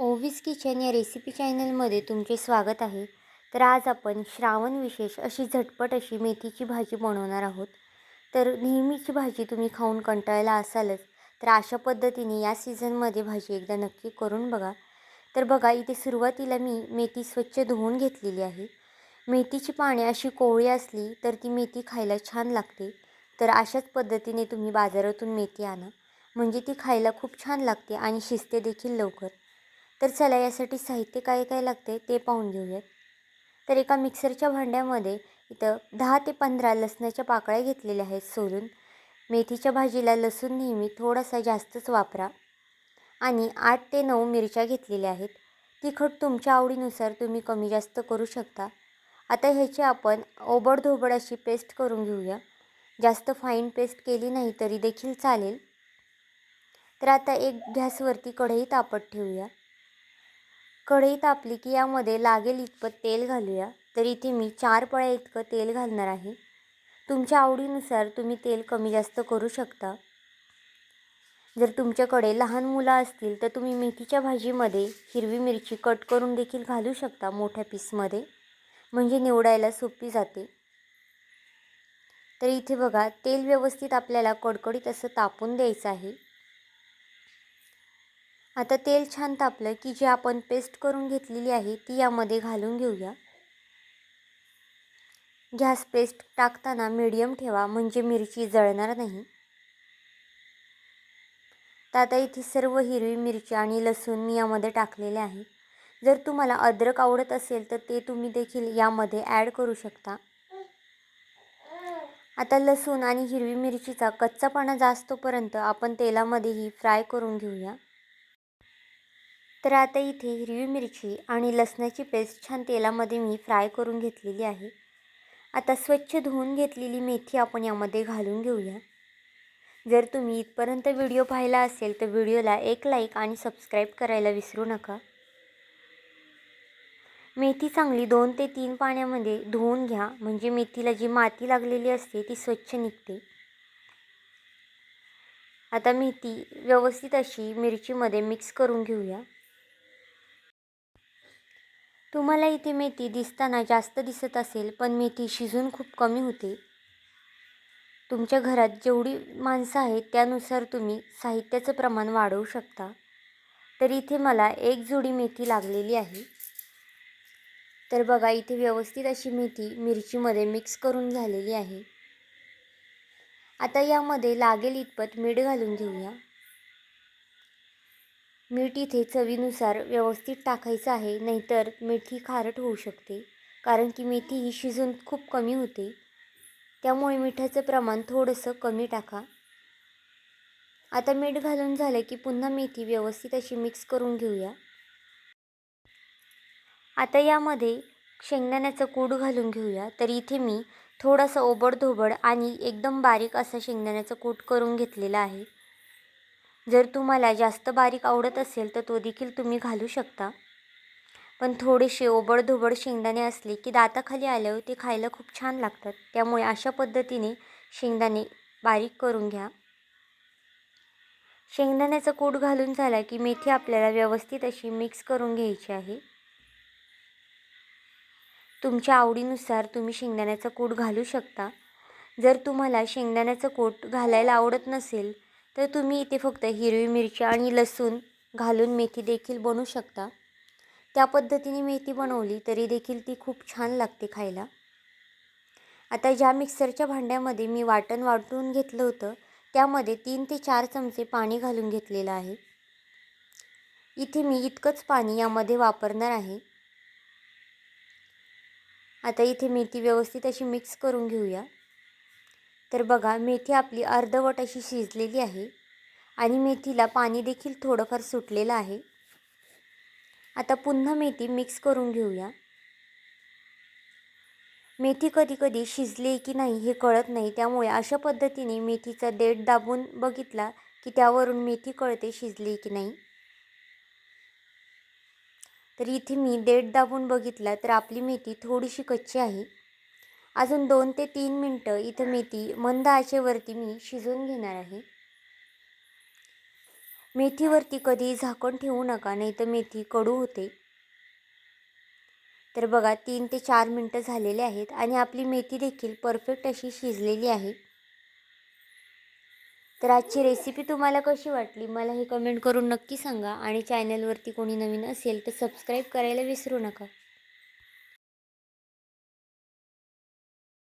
ओवीज kitchen या recipe चॅनलमध्ये तुमचे स्वागत आहे. तर आज आपण श्रावण विशेष अशी झटपट अशी मेथीची भाजी बनवणार आहोत. तर नेहमीची भाजी तुम्ही खाऊन कंटाळला असालच तर अशा पद्धतीने या सीझनमध्ये भाजी एकदा नक्की करून बघा. तर बघा इथे सुरुवातीला मी मेथी स्वच्छ धुवून घेतलेली आहे. मेथीची पाने अशी कोवळी असली तर ती मेथी खायला छान लागते. तर अशाच पद्धतीने तुम्ही बाजारातून मेथी आणा. म्हणजे ती खायला खूप छान लागते आणि शिजते देखील लवकर. तर चला यासाठी साहित्य काय काय लागते ते पाहून घेऊयात. तर एका मिक्सरच्या भांड्यामध्ये इथं दहा ते पंधरा लसणाच्या पाकळ्या घेतलेल्या आहेत सोलून. मेथीच्या भाजीला लसूण नेहमी थोडासा जास्तच वापरा. आणि आठ ते नऊ मिरच्या घेतलेल्या आहेत. तिखट तुमच्या आवडीनुसार तुम्ही कमी जास्त करू शकता. आता ह्याची आपण ओबडधोबड अशी पेस्ट करून घेऊया. जास्त फाईन पेस्ट केली नाही तरी देखील चालेल. तर आता एक गॅसवरती कढई तापत ठेवूया. कढई तापली की यामध्ये लागेल इतपत तेल घालूया. तर इथे मी चार पळ्या इतकं तेल घालणार आहे. तुमच्या आवडीनुसार तुम्ही तेल कमी जास्त करू शकता. जर तुमच्याकडे लहान मुलं असतील तर तुम्ही मेथीच्या भाजीमध्ये हिरवी मिरची कट करून देखील घालू शकता मोठ्या पीसमध्ये. म्हणजे निवडायला सोपी जाते. तर इथे बघा तेल व्यवस्थित आपल्याला कडकडीत असं तापून द्यायचं आहे. आता तेल छान तापलं की जी आपण पेस्ट करून घेतलेली आहे ती यामध्ये घालून घेऊया. गॅस पेस्ट टाकताना मीडियम ठेवा म्हणजे मिरची जळणार नाही. तर आता इथे सर्व हिरवी मिरची आणि लसूण मी यामध्ये टाकलेले आहे. जर तुम्हाला अद्रक आवडत असेल तर ते तुम्ही देखील यामध्ये ॲड करू शकता. आता लसूण आणि हिरवी मिरचीचा कच्चापणा जास्तोपर्यंत आपण तेलामध्येही फ्राय करून घेऊया. तर आता इथे हिरवी मिरची आणि लसणाची पेस्ट छान तेलामध्ये मी फ्राय करून घेतलेली आहे. आता स्वच्छ धुवून घेतलेली मेथी आपण यामध्ये घालून घेऊया. जर तुम्ही इथपर्यंत व्हिडिओ पाहिला असेल तर व्हिडिओला एक लाईक आणि सबस्क्राईब करायला विसरू नका. मेथी चांगली दोन ते तीन पाण्यामध्ये धुवून घ्या म्हणजे मेथीला जी माती लागलेली असते ती स्वच्छ निघते. आता मेथी व्यवस्थित अशी मिरचीमध्ये मिक्स करून घेऊया. तुम्हाला इथे मेथी दिसताना जास्त दिसत असेल पण मेथी शिजून खूप कमी होते. तुमच्या घरात जेवढी माणसं आहेत त्यानुसार तुम्ही साहित्याचं प्रमाण वाढवू शकता. तर इथे मला एक जोडी मेथी लागलेली आहे. तर बघा इथे व्यवस्थित अशी मेथी मिरचीमध्ये मिक्स करून झालेली आहे. आता यामध्ये लागेल इतपत मीठ घालून घेऊया. मीठ इथे चवीनुसार व्यवस्थित टाकायचं आहे नाहीतर मेथी खारट होऊ शकते कारण की मेथी ही शिजून खूप कमी होते. त्यामुळे मिठाचं प्रमाण थोडंसं कमी टाका. आता मीठ घालून झालं की पुन्हा मेथी व्यवस्थित अशी मिक्स करून घेऊया. आता यामध्ये शेंगदाण्याचं कूड घालून घेऊया. तर इथे मी थोडंसं ओबडधोबड आणि एकदम बारीक असा शेंगदाण्याचं कूट करून घेतलेला आहे. जर तुम्हाला जास्त बारीक आवडत असेल तर तो देखील तुम्ही घालू शकता. पण थोडेसे ओबडधोबड शेंगदाणे असले की दाताखाली आल्यावर ते खायला खूप छान लागतात. त्यामुळे अशा पद्धतीने शेंगदाणे बारीक करून घ्या. शेंगदाण्याचा कूट घालून झाला की मेथी आपल्याला व्यवस्थित अशी मिक्स करून घ्यायची आहे. तुमच्या आवडीनुसार तुम्ही शेंगदाण्याचा कूट घालू शकता. जर तुम्हाला शेंगदाण्याचं कूट घालायला आवडत नसेल तर तुम्ही इथे फक्त हिरवी मिरची आणि लसूण घालून मेथी देखील बनवू शकता. त्या पद्धतीने मेथी बनवली तरी देखील ती खूप छान लागते खायला. आता ज्या मिक्सरच्या भांड्यामध्ये मी वाटण वाटून घेतलं होतं त्यामध्ये तीन ते चार चमचे पाणी घालून घेतलेलं आहे. इथे मी इतकंच पाणी यामध्ये वापरणार आहे. आता इथे मेथी व्यवस्थित अशी मिक्स करून घेऊया. तर बघा मेथी आपली अर्धवट अशी शिजलेली आहे आणि मेथीला पाणी देखील थोडंफार सुटलेलं आहे. आता पुन्हा मेथी मिक्स करून घेऊया. मेथी कधी कधी शिजली की नाही हे कळत नाही त्यामुळे अशा पद्धतीने मेथीचा देठ दाबून बघितला की त्यावरून मेथी कळते शिजली की नाही. तर इथे मी देठ दाबून बघितला तर आपली मेथी थोडीशी कच्ची आहे. अजून दोन ते तीन मिनटं इथं मेथी मंद आचेवरती मी शिजवून घेणार आहे. मेथीवरती कधी झाकण ठेवू नका नाही तर मेथी कडू होते. तर बघा तीन ते चार मिनटं झालेले आहेत आणि आपली मेथी देखील परफेक्ट अशी शिजलेली आहे. तर आजची रेसिपी तुम्हाला कशी वाटली? मला हे कमेंट करून नक्की सांगा आणि चॅनलवरती कोणी नवीन असेल तर सबस्क्राईब करायला विसरू नका.